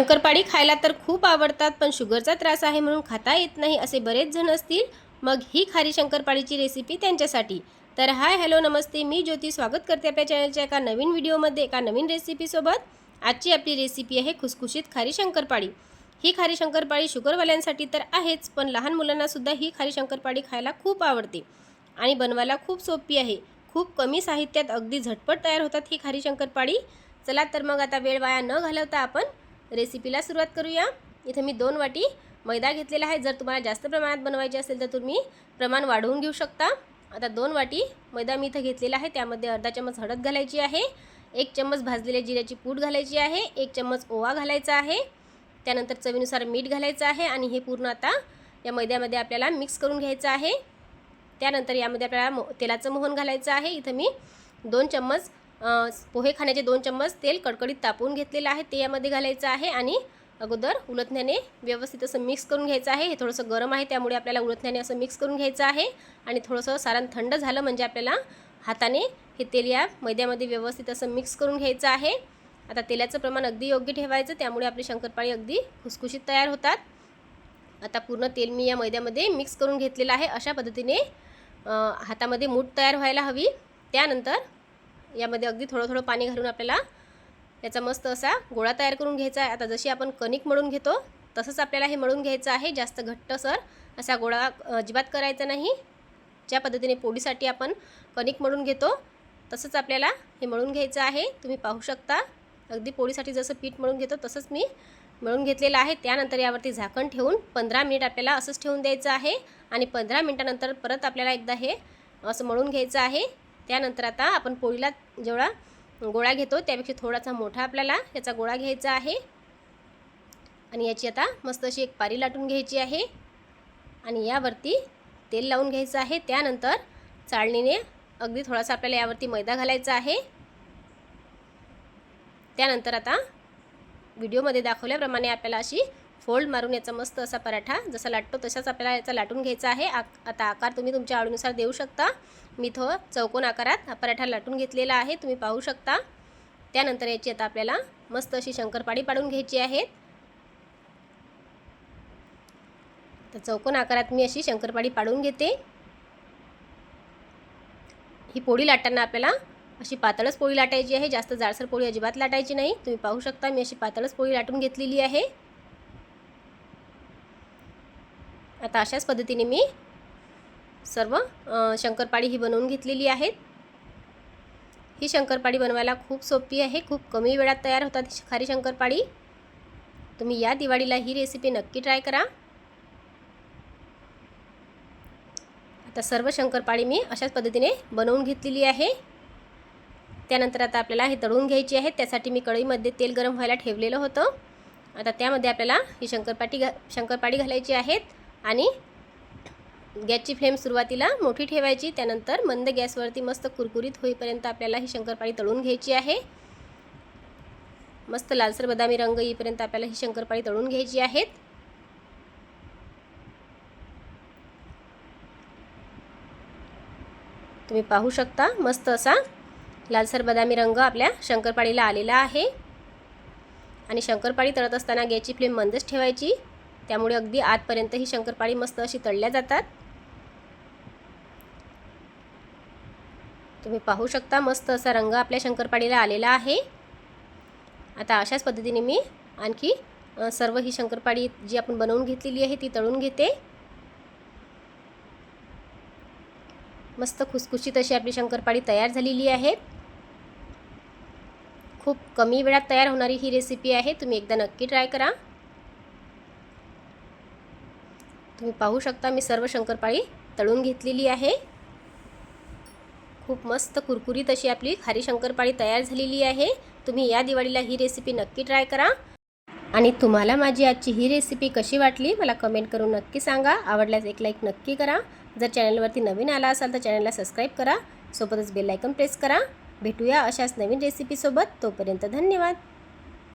शंकरपाळी खायला तर खूप आवडतात पण शुगरचा त्रास आहे म्हणून खाता येत नाही असे बरेच जण असतील. मग ही खारी शंकरपाळीची रेसिपी त्यांच्यासाठी. तर हाय हॅलो नमस्ते. मी ज्योती. स्वागत करते आपल्या चॅनलच्या एका नवीन व्हिडिओमध्ये एका नवीन रेसिपीसोबत आजची आपली रेसिपी आहे खुसखुशीत खारी शंकरपाळी ही खारी शंकरपाळी शुगरवाल्यांसाठी तर आहेच पण लहान मुलांनासुद्धा ही खारी शंकरपाळी खायला खूप आवडते आणि बनवायला खूप सोपी आहे. खूप कमी साहित्यात अगदी झटपट तयार होतात ही खारी शंकरपाळी चला तर मग आता वेळ वाया न घालवता आपण रेसिपीला सुरुवात करूया. इथं मी दोन वाटी मैदा घेतलेला आहे. जर तुम्हाला जास्त प्रमाणात बनवायचे असेल तर तुम्ही प्रमाण वाढवून घेऊ शकता. आता दोन वाटी मैदा मी इथं घेतलेला आहे. त्यामध्ये अर्धा चम्मच हळद घालायची आहे. एक चम्मच भाजलेल्या जिऱ्याची पूड घालायची आहे. एक चम्मच ओवा घालायचा आहे. त्यानंतर चवीनुसार मीठ घालायचं आहे आणि हे पूर्ण आता या मैद्यामध्ये आपल्याला मिक्स करून घ्यायचं आहे. त्यानंतर यामध्ये आपल्याला मो तेलाचं मोहन घालायचं आहे. इथं मी दोन चम्मच पोहे खाण्याचे दोन चम्मच तेल कडकडीत तापवून घेतलेलं आहे. ते यामध्ये घालायचं आहे आणि अगोदर उलथण्याने व्यवस्थित असं मिक्स करून घ्यायचं आहे. हे थोडंसं गरम आहे त्यामुळे आपल्याला उलथण्याने असं मिक्स करून घ्यायचं आहे. आणि थोडंसं सारण थंड झालं म्हणजे आपल्याला हाताने हे तेल या मैद्यामध्ये व्यवस्थित असं मिक्स करून घ्यायचं आहे. आता तेलाचं प्रमाण अगदी योग्य ठेवायचं त्यामुळे आपली शंकरपाळी अगदी खुसखुशीत तयार होतात. आता पूर्ण तेल मी या मैद्यामध्ये मिक्स करून घेतलेलं आहे. अशा पद्धतीने हातामध्ये मूठ तयार व्हायला हवी. त्यानंतर यामध्ये अगदी थोडं थोडं पाणी घालून आपल्याला याचा मस्त असा गोळा तयार करून घ्यायचा आहे. आता जशी आपण कणिक मळून घेतो तसंच आपल्याला हे मळून घ्यायचं आहे. जास्त घट्टसर असा गोळा अजिबात करायचा नाही. ज्या पद्धतीने पोळीसाठी आपण कणिक मळून घेतो तसंच आपल्याला हे मळून घ्यायचं आहे. तुम्ही पाहू शकता अगदी पोळीसाठी जसं पीठ मळून घेतो तसंच मी मळून घेतलेलं आहे. त्यानंतर यावरती झाकण ठेवून पंधरा मिनिट आपल्याला असंच ठेवून द्यायचं आहे. आणि पंधरा मिनटानंतर परत आपल्याला एकदा हे असं मळून घ्यायचं आहे. त्यानंतर आता आपण पोळीला जेवढा गोळा घेतो त्यापेक्षा थोडासा मोठा आपल्याला याचा गोळा घ्यायचा आहे. आणि याची आता मस्त अशी एक पारी लाटून घ्यायची आहे. आणि यावरती तेल लावून घ्यायचं आहे. त्यानंतर चाळणीने अगदी थोडासा आपल्याला यावरती मैदा घालायचा आहे. त्यानंतर आता व्हिडिओमध्ये दाखवल्याप्रमाणे आपल्याला अशी फोल्ड मारून याचा मस्त असा पराठा जसा लाटतो तसाच आपल्याला याचा लाटून घ्यायचा आहे. आक आता आकार तुम्ही तुमच्या आवडीनुसार देऊ शकता. मी थो चौकोन आकारात हा पराठा लाटून घेतलेला आहे. तुम्ही पाहू शकता. त्यानंतर याची आता आपल्याला मस्त अशी शंकरपाळी पाडून घ्यायची आहे. तर चौकोन आकारात मी अशी शंकरपाळी पाडून घेते. ही पोळी लाटताना आपल्याला अशी पातळच पोळी लाटायची आहे. जास्त जाडसर पोळी अजिबात लाटायची नाही. तुम्ही पाहू शकता मी अशी पातळच पोळी लाटून घेतलेली आहे. आता अशाच पद्धतीने मी सर्व शंकरपाळी ही बनवून घेतलेली आहेत. ही शंकरपाळी बनवायला खूप सोपी आहे खूप कमी वेळात तयार होतात ही खारी शंकरपाळी. तुम्ही या दिवाळीला ही रेसिपी नक्की ट्राय करा. आता सर्व शंकरपाळी मी अशाच पद्धतीने बनवून घेतलेली आहे. त्यानंतर आता आपल्याला हे तळून घ्यायची आहे त्यासाठी मी कढईमध्ये तेल गरम व्हायला ठेवलेलं होतं. आता त्यामध्ये आपल्याला ही शंकरपाटी घा शंकरपाळी घालायची आहेत. आणि गॅसची फ्लेम सुरुवातीला मोठी ठेवायची त्यानंतर मंद गॅसवरती मस्त कुरकुरीत होईपर्यंत आपल्याला ही शंकरपाळी तळून घ्यायची आहे. मस्त लालसर बदामी रंग येईपर्यंत आपल्याला ही शंकरपाळी तळून घ्यायची आहेत. तुम्ही पाहू शकता मस्त असा लालसर बदामी रंग आपल्या शंकरपाळीला आलेला आहे. आणि शंकरपाळी तळत असताना गॅसची फ्लेम मंदच ठेवायची. त्यामुळे अगदी आतपर्यंत ही शंकरपाळी मस्त अशी तळल्या जातात. तुम्ही पाहू शकता मस्त असा रंग आपल्या शंकरपाळीला आलेला आहे. आता अशाच पद्धतीने मी आणखी सर्व ही शंकरपाळी जी आपण बनवून घेतलेली आहे ती तळून घेते. मस्त खुसखुशीत अशी आपली शंकरपाळी तयार झालेली आहे. खूप कमी वेळात तयार होणारी ही रेसिपी आहे तुम्ही एकदा नक्की ट्राय करा. तुम्ही पाहू शकता मी सर्व शंकरपाळी तळून घेतलेली आहे. खूप मस्त कुरकुरीत अशी आपली खारी शंकरपाळी तयार झालेली आहे. तुम्ही या दिवाळीला ही रेसिपी नक्की ट्राय करा. आणि तुम्हाला माझी आजची ही रेसिपी कशी वाटली मला कमेंट करून नक्की सांगा. आवडल्यास एक लाईक नक्की करा. जर चॅनलवरती नवीन आला असाल तर चॅनलला सबस्क्राईब करा. सोबतच बेल आयकन प्रेस करा. भेटूया अशाच नवीन रेसिपीसोबत तोपर्यंत धन्यवाद.